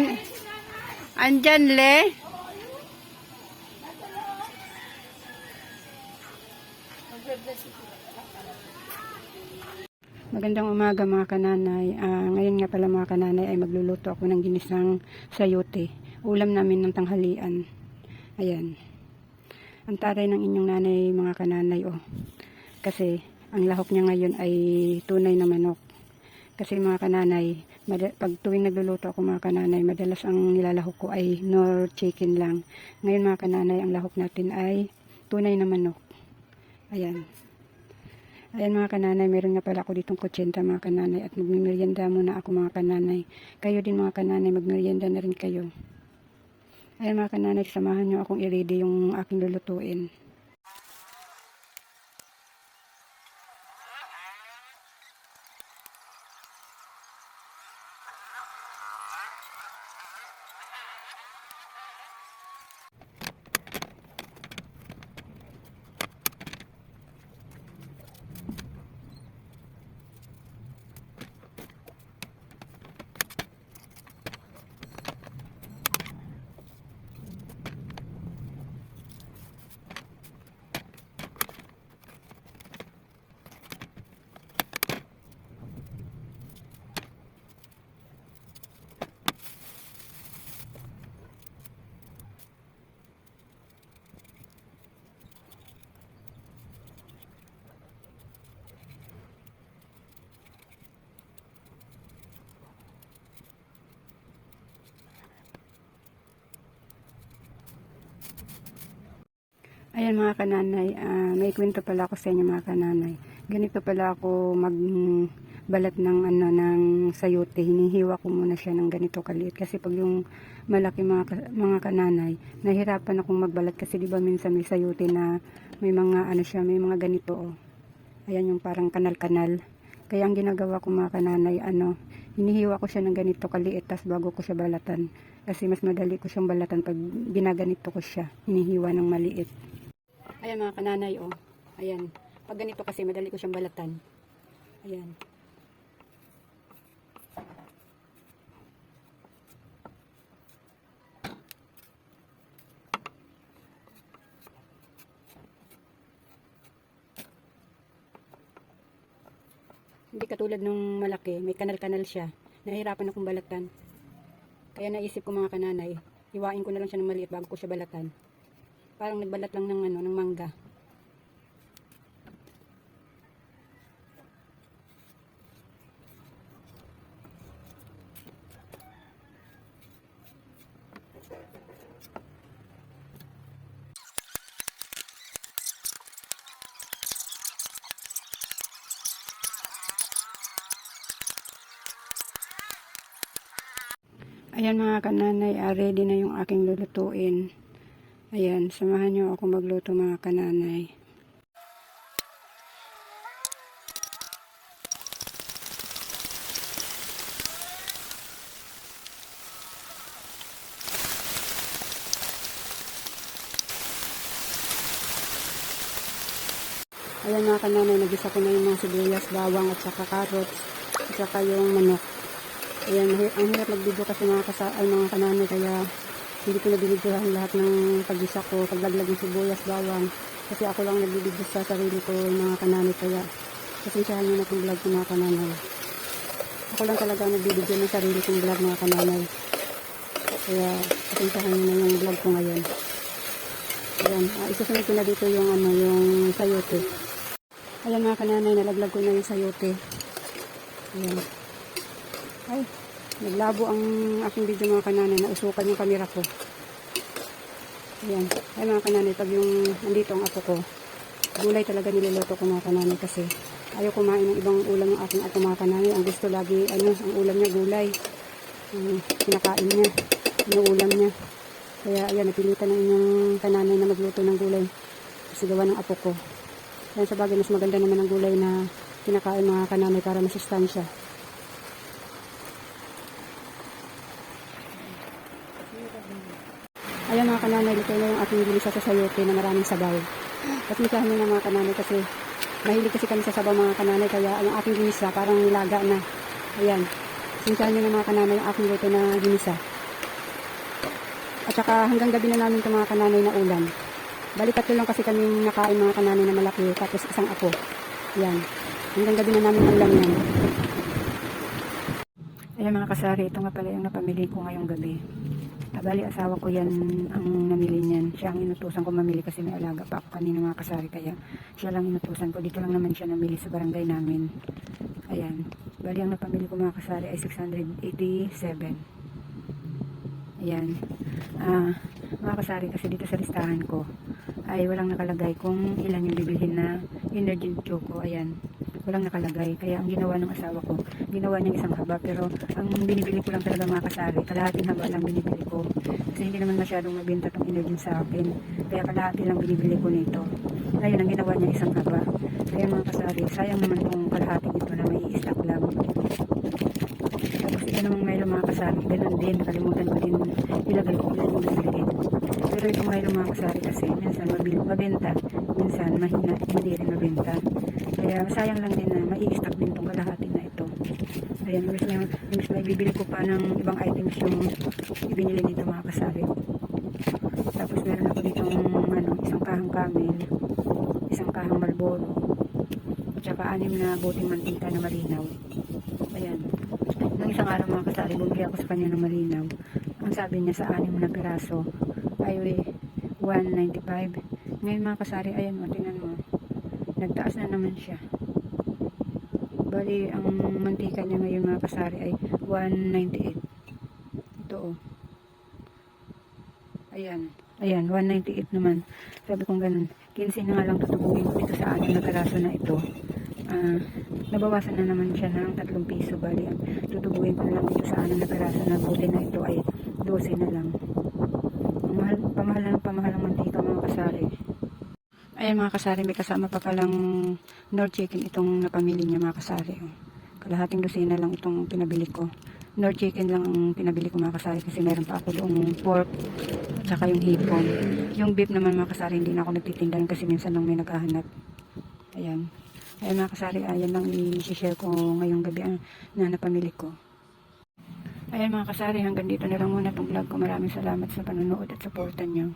An andyan, Le. Magandang umaga mga kananay. Ah, ngayon nga pala mga kananay ay magluluto ako ng ginisang sayote. Ulam namin ng tanghalian. Ayan. Ang taray ng inyong nanay mga kananay oh. Kasi ang lahok niya ngayon ay tunay na manok. Kasi mga kananay, pag tuwing nagluluto ako mga kananay, madalas ang nilalahok ko ay nor chicken lang. Ngayon mga kananay, ang lahok natin ay tunay na manok. Ayan. Ayan mga kananay, meron nga pala ako ditong kutsenta mga kananay at magmimerienda muna ako mga kananay. Kayo din mga kananay, magmerienda na rin kayo. Ayan mga kananay, samahan nyo akong i-ready yung aking lulutuin. Ayan mga kananay, ah, may kwento pala ako sa inyo mga kananay. Ganito pala ako magbalat ng ano ng sayote. Hinihiwa ko muna siya ng ganito kaliit kasi pag yung malaki mga mga kananay, nahirapan akong magbalat kasi di ba minsan may sayote na may mga ano siya, may mga ganito oh. Ayan yung parang kanal-kanal. Kaya ang ginagawa ko mga kananay, ano, hinihiwa ko siya ng ganito kaliit tas bago ko siya balatan. Kasi mas madali ko siyang balatan pag ginaganito ko siya. Hinihiwa ng maliit. Ayan mga kananay, oh. Ayan. Pag ganito kasi, madali ko siyang balatan. Ayan. Hindi katulad nung malaki, may kanal-kanal siya. Nahihirapan akong balatan. Kaya naisip ko mga kananay, iwain ko na lang siya ng maliit bago ko siya balatan. Parang nagbalat lang ng ano, ng mangga. Ayan mga kananay, ah, ready na yung aking lulutuin. Ayan, samahan nyo ako magluto mga kananay. Ayan mga kananay, nagisa ko na yung mga sibuyas, bawang at saka carrots at saka yung manok. Ayan, ang hirap mag-video kasi mga, kasa, ay, mga kananay kaya hindi ko nabibidyohan lahat ng paggisa ko, paglaglag ng sibuyas, bawang. Kasi ako lang nagbibidyo sa sarili ko mga kananay kaya pasensyahan nyo na itong vlog ko mga kananay. Ako lang talaga ang nagbibidyo ng sarili kong vlog mga kananay. Kaya pasensyahan nyo na yung vlog ko ngayon. Ayan, uh, isusunod ko na dito yung ano, yung sayote. Ayan mga kananay, nalaglag ko na yung sayote. Ayan. Ay, naglabo ang aking video mga kananay. Nausukan yung kamera ko. Ayan. Ay mga kananay, pag yung nandito ang apo ko, gulay talaga niluluto ko mga kananay kasi ayaw kumain ng ibang ulam ng aking apo mga kananay. Ang gusto lagi, ano, ang ulam niya gulay. Ang kinakain niya, yung ulam niya. Kaya ayan, napilitan ng inyong kananay na magluto ng gulay kasi gawa ng apo ko. Kaya sa bagay, mas maganda naman ang gulay na kinakain mga kananay para masustansya. Ayan mga kananay, luto na yung aking ginisa sa sayote na maraming sabaw. Pasensyahan niyo na mga kananay kasi mahilig kasi kami sa sabaw mga kananay kaya ang aking ginisa parang nilaga na. Ayan. Pasensyahan niyo na mga kananay ang aking luto na ginisa. At saka hanggang gabi na namin ito mga kananay na ulam. Bali tatlo lang kasi kami nakain mga kananay na malaki tapos isang ako. Ayan. Hanggang gabi na namin ulam yan. Ayan mga kasari, ito nga pala yung napamili ko ngayong gabi. Ah, Bali, asawa ko yan ang namili niyan. Siya ang inutusan ko mamili kasi may alaga pa ako kanina mga kasari. Kaya siya lang inutusan ko. Dito lang naman siya namili sa barangay namin. Ayan. Bali, ang napamili ko mga kasari ay 687. Ayan. Ah, mga kasari kasi dito sa listahan ko ay walang nakalagay kung ilan yung bibilhin na energy choco. Ayan. Walang nakalagay. Kaya ang ginawa ng asawa ko, ginawa niya isang haba. Pero ang binibili ko lang talaga mga kasari, kalahating haba lang binibili ko. Kasi hindi naman masyadong mabenta tong energy sa akin. Kaya kalahati lang binibili ko nito. Ngayon, ang ginawa niya isang haba. Kaya mga kasari, sayang naman tong kalahati dito na may stock lang. Tapos ito namang Milo mga kasari, ganun din, nakalimutan ko din ilagay ko ilan yung bibilhin. Pero itong Milo mga kasari kasi, minsan mabil, mabenta, minsan mahina, hindi rin mabenta. Kaya sayang lang din na mai-stock din itong kalahati na ito. Ayan, imbis na, imbis na ibibili ko pa ng ibang items yung ibinili nito mga kasari. Tapos meron ako dito ano, isang kahang camel, isang kahang malboro, at saka anim na buting mantika na malinaw. Ayan. Nung isang araw mga kasari, bumili ako sa kanya ng malinaw. Ang sabi niya sa anim na piraso ay 195. Ngayon mga kasari, ayan mo, tingnan mo. Nagtaas na naman siya. Bali, ang mantika niya ngayon mga kasari ay 198. Ito oh. Ayan. Ayan, 198 naman. Sabi kong ganun. 15 na nga lang tutubuin ko dito sa anim na piraso na ito. Ah, nabawasan na naman siya ng 3 piso. Bali, tutubuin ko na lang dito sa anim na piraso na buti na ito ay 12 na lang. Ang Mahal, pamahal pamahal mantika mga kasari. Ayan mga kasari, may kasama pa palang North Chicken itong napamili niya mga kasari. Kalahating dosina lang itong pinabili ko. North Chicken lang ang pinabili ko mga kasari kasi meron pa ako doong pork at saka yung hipon. Yung beef naman mga kasari, hindi na ako nagtitindahan kasi minsan lang may naghahanap. Ayan. Ayan mga kasari, ayan lang i-share ko ngayong gabi ang na napamili ko. Ayan mga kasari, hanggang dito na lang muna itong vlog ko. Maraming salamat sa panonood at supportan nyo.